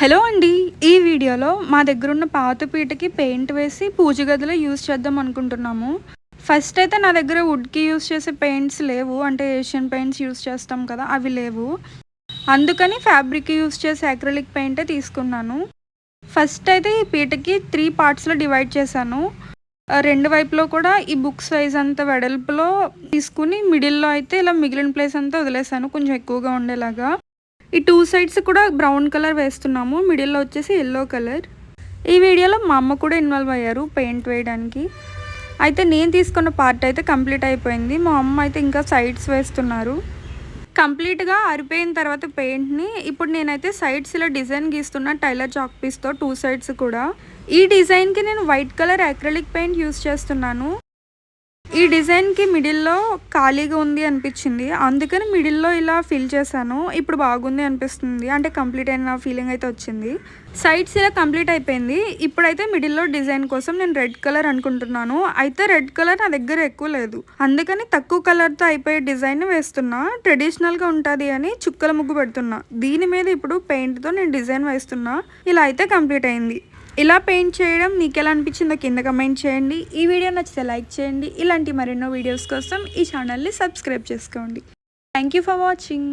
Hello అండి. ఈ వీడియోలో మా దగ్గర ఉన్న పాతపీటకి పెయింట్ వేసి పూజ గదిలో యూజ్ చేద్దాం అనుకుంటున్నాము. ఫస్ట్ అయితే నా దగ్గర వుడ్కి యూజ్ చేసే పెయింట్స్ లేవు. అంటే ఏషియన్ పెయింట్స్ యూజ్ చేస్తాం కదా అవి లేవు. అందుకని ఫ్యాబ్రిక్ యూజ్ చేసే అక్రిలిక్ పెయింటే తీసుకున్నాను. ఫస్ట్ అయితే ఈ పీటకి త్రీ పార్ట్స్లో డివైడ్ చేశాను. రెండు వైపులో కూడా ఈ బుక్ సైజ్ అంత వెడల్పులో తీసుకుని మిడిల్లో అయితే ఇలా మిగిలిన ప్లేస్ అంతా వదిలేసాను కొంచెం ఎక్కువగా ఉండేలాగా. ఈ టూ సైడ్స్ కూడా బ్రౌన్ కలర్ వేస్తున్నాము. మిడిల్లో వచ్చేసి ఎల్లో కలర్ ఈ వీడియోలో మా అమ్మ కూడా ఇన్వాల్వ్ అయ్యారు పెయింట్ వేయడానికి. అయితే నేను తీసుకున్న పార్ట్ అయితే కంప్లీట్ అయిపోయింది. మా అమ్మ అయితే ఇంకా సైడ్స్ వేస్తున్నారు. కంప్లీట్గా ఆరిపోయిన తర్వాత పెయింట్ని ఇప్పుడు నేనైతే సైడ్స్ ఇలా డిజైన్ గీస్తున్న టైలర్ చాక్ పీస్తో టూ సైడ్స్ కూడా. ఈ డిజైన్కి నేను white colour acrylic paint use చేస్తున్నాను. ఈ డిజైన్కి మిడిల్లో ఖాళీగా ఉంది అనిపించింది. అందుకని మిడిల్లో ఇలా ఫిల్ చేశాను. ఇప్పుడు బాగుంది అనిపిస్తుంది. అంటే కంప్లీట్ అయిన ఫీలింగ్ అయితే వచ్చింది. సైడ్స్ ఇలా కంప్లీట్ అయిపోయింది. ఇప్పుడైతే మిడిల్లో డిజైన్ కోసం నేను రెడ్ కలర్ అనుకుంటున్నాను. అయితే రెడ్ కలర్ నా దగ్గర ఎక్కువ లేదు. అందుకని తక్కువ కలర్తో అయిపోయే డిజైన్ వేస్తున్నా. ట్రెడిషనల్గా ఉంటుంది అని చుక్కల ముగ్గు పెడుతున్నా. దీని మీద ఇప్పుడు పెయింట్తో నేను డిజైన్ వేస్తున్నా. ఇలా అయితే కంప్లీట్ అయింది. ఇలా పెయింట్ చేయడం మీకు ఎలా అనిపించిందో కింద కమెంట్ చేయండి. ఈ వీడియో నచ్చితే లైక్ చేయండి. ఇలాంటి మరెన్నో వీడియోస్ కోసం ఈ ఛానల్ని సబ్స్క్రైబ్ చేసుకోండి. Thank you for watching